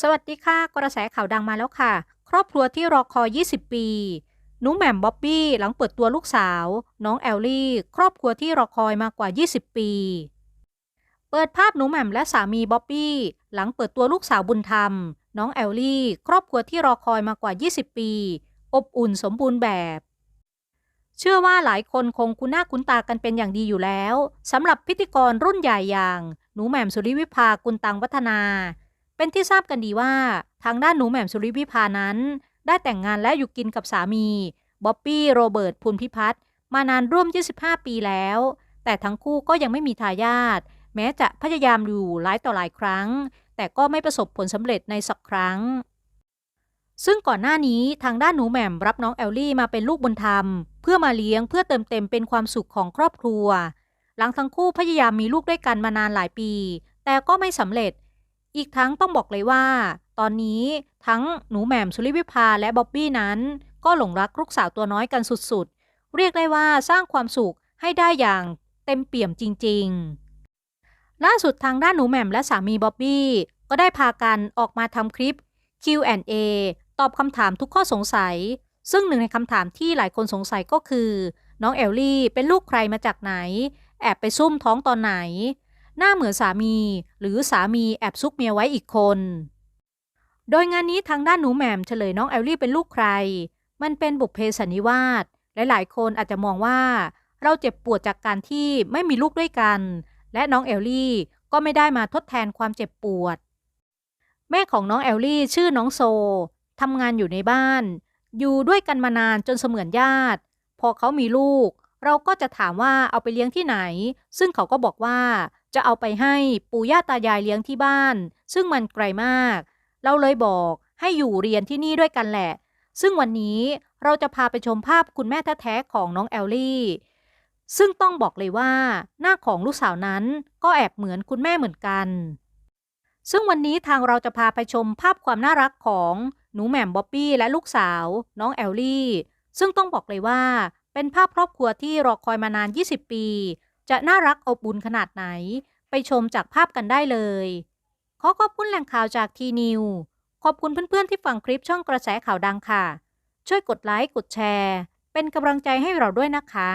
สวัสดีค่ะ กระแสข่าวดังมาแล้วค่ะ ครอบครัวที่รอคอย 20 ปีหนูแหม่มบ๊อบบี้หลังเปิดตัวลูกสาว น้องแอลลี่ ครอบครัวที่รอคอยมากว่า 20 ปี เปิดภาพหนูแหม่มและสามีบ๊อบบี้หลังเปิดตัวลูกสาวบุญธรรม น้องแอลลี่ ครอบครัวที่รอคอยมากว่า 20 ปี อบอุ่นสมบูรณ์แบบ เชื่อว่าหลายคนคงคุ้นหน้าคุ้นตากันเป็นอย่างดีอยู่แล้วสำหรับพิธีกรรุ่นใหญ่อย่าง หนูแหม่มสุริวิภากุลตังวัฒนา เป็นที่ทราบกันดีว่า ทางด้านหนูแหม่มสุริวิภานั้น ได้แต่งงานและอยู่กินกับสามีบ๊อบบี้โรเบิร์ตพุนพิพัฒน์มานานร่วม 25 ปีแล้ว แต่ทั้งคู่ก็ยังไม่มีทายาทแม้จะพยายามอยู่หลายต่อหลายครั้ง แต่ก็ไม่ประสบผลสำเร็จในสักครั้ง ซึ่งก่อนหน้านี้ทางด้านหนูแหม่มรับน้องแอลลี่มาเป็นลูกบุญธรรม เพื่อมาเลี้ยงเพื่อเติมเต็มเป็นความสุขของครอบครัว หลังทั้งคู่พยายามมีลูกด้วยกันมานานหลายปี แต่ก็ไม่สำเร็จ อีกทั้งต้องบอกเลยว่า ตอนนี้ทั้งหนูแหม่มสุริวิภาและบ๊อบบี้นั้น ก็หลงรักลูกสาวตัวน้อยกันสุดๆ เรียกได้ว่าสร้างความสุขให้ได้อย่างเต็มเปี่ยมจริง ๆ ล่าสุดทางด้านหนูแหม่มและสามีบ๊อบบี้ก็ได้พากันออกมาทำคลิป Q&A ตอบคำถามทุกข้อสงสัย ซึ่งหนึ่งในคำถามที่หลายคนสงสัยก็คือ น้องแอลลี่เป็นลูกใครมาจากไหน แอบไปซุ่มท้องตอนไหน หน้าเหมือนสามี หรือสามีแอบซุกเมียไว้อีกคน โดยงานนี้ทางด้านหนูแหม่มเฉลยน้องแอลลี่เป็นลูกใคร มันเป็นบุพเพสันนิวาสและหลายคนอาจจะมองว่า เราเจ็บปวดจากการที่ไม่มีลูกด้วยกัน และน้องแอลลี่ก็ไม่ได้มาทดแทนความเจ็บปวด แม่ของน้องแอลลี่ชื่อน้องโซทำงานอยู่ในบ้าน อยู่ด้วยกันมานานจนเสมือนญาติ พอเขามีลูก เราก็จะถามว่าเอาไปเลี้ยงที่ไหน ซึ่งเขาก็บอกว่า จะเอาไปให้ปู่ย่าตายายเลี้ยงที่บ้าน ซึ่งมันไกลมาก เราเลยบอกให้อยู่เรียนที่นี่ด้วยกันแหละ ซึ่งวันนี้เราจะพาไปชมภาพคุณแม่แท้ๆของน้องแอลลี่ ซึ่งต้องบอกเลยว่าหน้าของลูกสาวนั้นก็แอบเหมือนคุณแม่เหมือนกัน ซึ่งวันนี้ทางเราจะพาไปชมภาพความน่ารักของหนูแหม่มบ๊อบบี้และลูกสาว น้องแอลลี่ ซึ่งต้องบอกเลยว่าเป็นภาพครอบครัวที่รอคอยมานาน 20 ปี จะน่ารักอบอุ่นขนาดไหน ไปชมจากภาพกันได้เลย ขอขอบคุณแหล่งข่าวจากทีนิวขอบคุณเพื่อนๆที่ฟังคลิปช่องกระแสข่าวดังค่ะ ช่วยกดไลค์กดแชร์ เป็นกำลังใจให้เราด้วยนะคะ